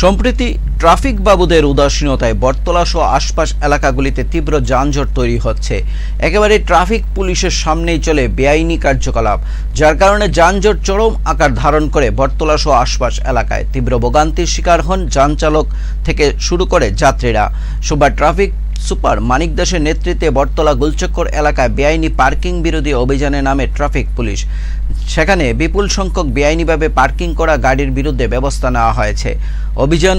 সম্প্রতি ট্রাফিক বাবুদের উদাসীনতায় বটতলা সহ আশপাশ এলাকাগুলিতে তীব্র যানজট তৈরি হচ্ছে। একেবারে ট্রাফিক পুলিশের সামনেই চলে বেআইনি কার্যকলাপ, যার কারণে যানজট চরম আকার ধারণ করে বটতলা সহ আশপাশ এলাকায় তীব্র ভোগান্তির শিকার হন যান চালক থেকে শুরু করে যাত্রীরা। সোমবার ট্রাফিক সুপার মানিক দাসের নেতৃত্বে বটতলা গুলচক্কর এলাকায় বেআইনি পার্কিং বিরোধী অভিযানে নামে ট্রাফিক পুলিশ। সেখানে বিপুল সংখ্যক বেআইনিভাবে পার্কিং করা গাড়ির বিরুদ্ধে ব্যবস্থা নেওয়া হয়েছে। অভিযান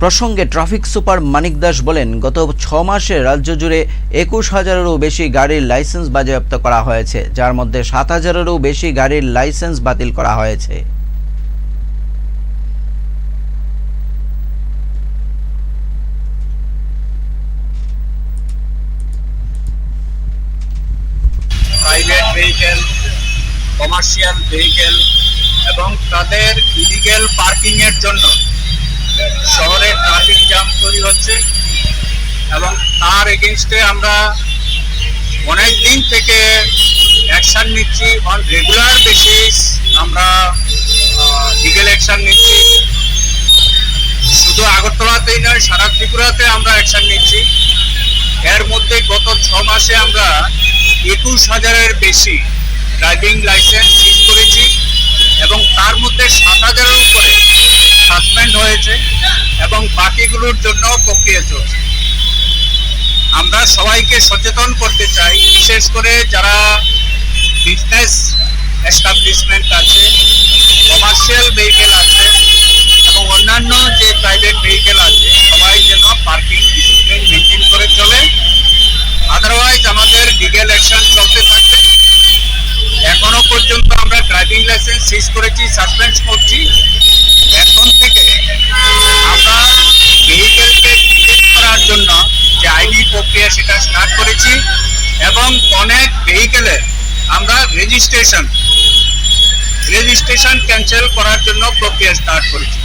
প্রসঙ্গে ট্রাফিক সুপার মানিক দাস বলেন, গত ছ মাসে রাজ্য জুড়ে একুশ হাজারেরও বেশি গাড়ির লাইসেন্স বাজেয়াপ্ত করা হয়েছে, যার মধ্যে সাত হাজারেরও বেশি গাড়ির লাইসেন্স বাতিল করা হয়েছে। প্রাইভেট কমার্শিয়াল ভেহিকেল এবং তাদের ইলিগেল পার্কিং এর জন্য শহরে ট্রাফিক জ্যাম তৈরি হচ্ছে এবং তার এগেনস্টে আমরা অনেক দিন থেকে অ্যাকশন নিচ্ছি অন রেগুলার বেসিস আমরা লিগেল অ্যাকশন নিচ্ছি। শুধু আগরতলাতেই নয়, সারা ত্রিপুরাতে আমরা অ্যাকশন নিচ্ছি। এর মধ্যে গত ছ মাসে আমরা একুশ হাজারের বেশি ড্রাইভিং লাইসেন্স ঠিক করেছি এবং তার মধ্যে সাত হাজারের উপরে সাসপেন্ড হয়েছে এবং বাকিগুলোর জন্য প্রক্রিয়া চলছে। আমরা সবাইকে সচেতন করতে চাই, বিশেষ করে যারা বিজনেস এস্টাবলিশমেন্ট আছে ড্রাইভিং লাইসেন্স সিজ করেছি সাসপেন্স করছি। এখন থেকে আমরা ভেহিকেলকে ক্লিন করার জন্য যে আইনি প্রক্রিয়া সেটা স্টার্ট করেছি এবং অনেক ভেহিকেলের আমরা রেজিস্ট্রেশন রেজিস্ট্রেশন ক্যান্সেল করার জন্য প্রক্রিয়া স্টার্ট করেছি।